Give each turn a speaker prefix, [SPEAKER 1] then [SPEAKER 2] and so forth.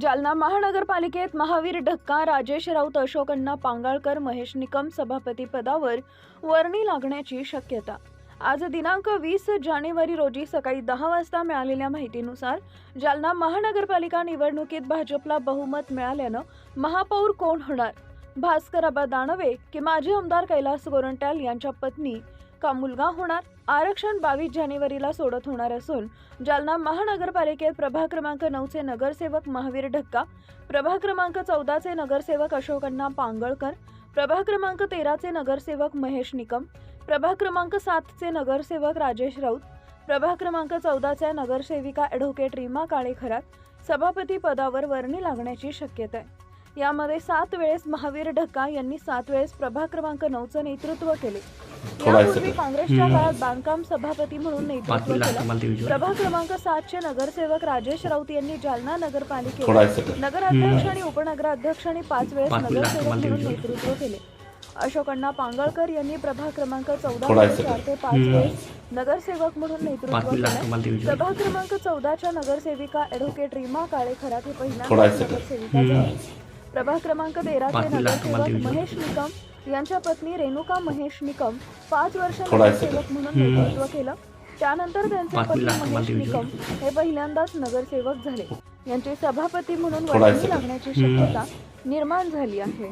[SPEAKER 1] जालना महानगरपालिकेत महावीर ढक्का राजेश राऊत अशोक अण्णा पांगाळकर महेश निकम सभापती पदावर वर्णी लागण्याची शक्यता. आज दिनांक वीस जानेवारी रोजी सकाळी दहा वाजता मिळालेल्या माहितीनुसार जालना महानगरपालिका निवडणुकीत भाजपला बहुमत मिळाल्यानं महापौर कोण होणार? भास्कराबा दानवे की माजी आमदार कैलास गोरंट्याल यांच्या पत्नी का मुलगा होणार? आरक्षण बावीस जानेवारीला सोडत होणार असून जालना महानगरपालिकेत प्रभाग क्रमांक नऊचे नगरसेवक महावीर ढक्का प्रभाग क्रमांक चौदाचे नगरसेवक अशोकण्णा पांगळकर प्रभाग क्रमांक तेराचे नगरसेवक महेश निकम प्रभाग क्रमांक सातचे नगरसेवक राजेश राऊत प्रभाग क्रमांक चौदाच्या नगरसेविका ॲडव्होकेट रीमा काळे खरात सभापती पदावर वर्णी लागण्याची शक्यता आहे. यामध्ये सात वेळेस महावीर ढक्का यांनी सात वेळेस प्रभाग क्रमांक नऊचं नेतृत्व केले यापूर्वी. काँग्रेसच्या. काळात बांधकाम सभापती म्हणून नेतृत्व केलं. प्रभाग क्रमांक सातचे नगरसेवक राजेश राऊत यांनी जालना नगरपालिकेत. नगराध्यक्ष आणि उपनगराध्यक्ष आणि पाच वेळेस नगरसेवक म्हणून. नेतृत्व केले अशोक अण्णा पांगळकर यांनी प्रभाग क्रमांक चौदा. चार ते पाच. वेळेस नगरसेवक म्हणून नेतृत्व केलं. प्रभाग क्रमांक चौदाच्या नगरसेविका ॲडव्होकेट रीमा काळे खरात हे
[SPEAKER 2] ऐकत.
[SPEAKER 1] नगरसेविका प्रभाग क्रमांक
[SPEAKER 3] मिनिट तुम्हाला
[SPEAKER 1] नगरसेवक. महेश निकम यांच्या पत्नी रेणुका महेश निकम पाच वर्ष. नगरसेवक म्हणून. नेतृत्व केलं त्यानंतर त्यांचे
[SPEAKER 3] पाच
[SPEAKER 1] पती
[SPEAKER 3] मिनिट तुम्हाला
[SPEAKER 1] महेश. निकम हे पहिल्यांदाच नगरसेवक झाले यांचे सभापती म्हणून
[SPEAKER 2] ऐकत.
[SPEAKER 1] लागण्याची. शक्यता निर्माण झाली आहे